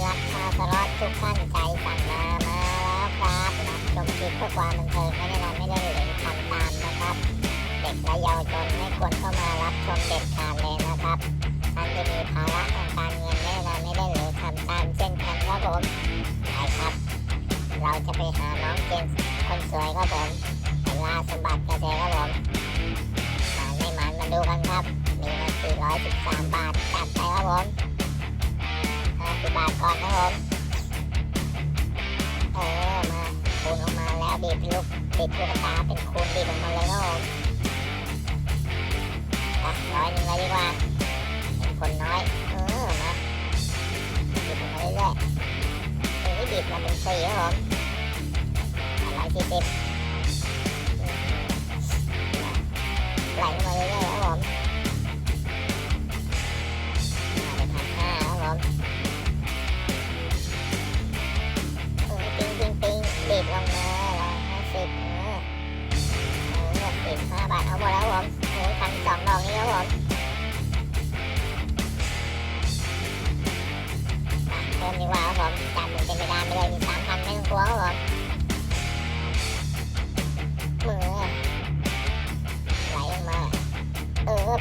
รักชาวสล็อตทุกท่านใจสั่งมามาแล้วครับรับชมคลิปเพื่อความบันเทิงไม่แนะนำไม่ได้เหลยทำตามนะครับ เด็กและเยาวชนไม่ควรเข้ามารับชมเด็ดขาดเลยนะครับท่านจะมีภาระทางการเงินไม่แนะนำไม่ได้เลยทำตามเช่นกันครับผมไปครับ เราจะไปหาน้องเจนคนสวยครับผมเวลาสมบัติเกษตรครับผมมาไม่มันมาดูกันครับมีเงิน413 บาทจัดไปครับผม 50บาทก่อนครับผมเออมาคูณออกมาแล้วบีบลูกติดลูกตาเป็นคูณบีบออกมาเลยครับผมอะร้อยหนึ่งเลยดีกว่าเห็นคนน้อยเออมาบีบออกมาเรื่อยๆเออบีบมาเป็นสี่ครับผมร้อยสี่สิบ ห้าบาทเอาหมดแล้วผมโอ้ยพันสองดอกนี้ครับผมเพิ่มดีกว่าครับผมจำเป็นไปได้ไม่เลยมีสามพันไม่ต้องกลัวครับผมมือไหลลงมา เออ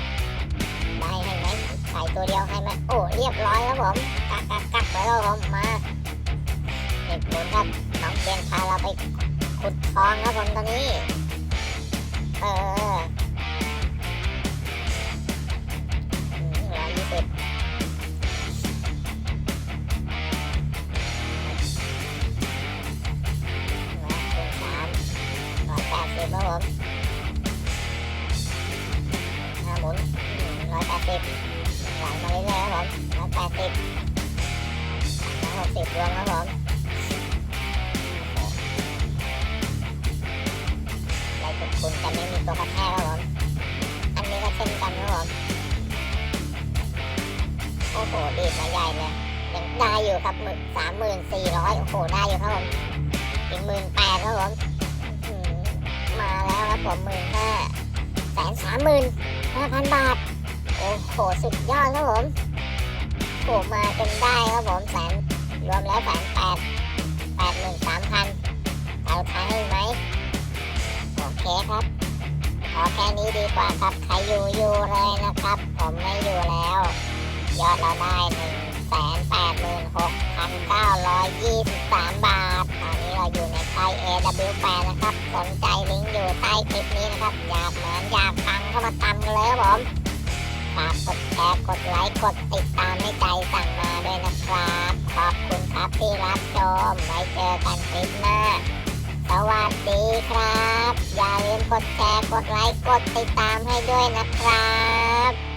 ได้ให้ไหมใส่ตัวเดียวให้ไหมโอ้เรียบร้อยครับผมกักกักกักไปแล้วผมมาเหตุผลครับน้องเจนพาเราไปขุดทองครับผมตอนนี้ ครับผมห้าหมุนร้อยแปดสิบไหลมาเรื่อยๆครับผมร้อยแปดสิบร้อยหกสิบรวมครับผมไรทุกคุณแต่ไม่มีตัวกระแทกครับผมอันนี้ก็เช่นกันครับผมโอ้โหดีดมาใหญ่เลยยังได้อยู่ครับหมื่นสามหมื่นสี่ร้อยโอ้โหได้อยู่ครับผมอีกหมื่นแปดครับผม ผมหมื่นห้าแสนสามหมื่นห้าพันบาท โอ้โห สุดยอดครับผมโอ้มาจนได้ครับผมแสนรวมแล้วแสนแปดแปดหมื่นสามพันเอาท้ายให้ไหมโอเคครับขอแค่นี้ดีกว่าครับใครอยู่อยู่เลยนะครับ ผมไม่อยู่แล้ว ยอดเราได้หนึ่งแสนแปดหมื่นหกพันเก้าร้อยยี่สิบสามบาท อนนี้เราอยู่ในไทย AW8 นะครับ สนใจลิงก์อยู่ใต้คลิปนี้นะครับ อยากเหมือนอยากฟังเข้ามาตำกันเลยครับผมฝากกดแชร์กดไลค์กดติดตามให้ใจสั่งมาด้วยนะครับ ขอบคุณครับที่รับชมไว้เจอกันคลิปหน้า สวัสดีครับ อย่าลืมกดแชร์กดไลค์กดติดตามให้ด้วยนะครับ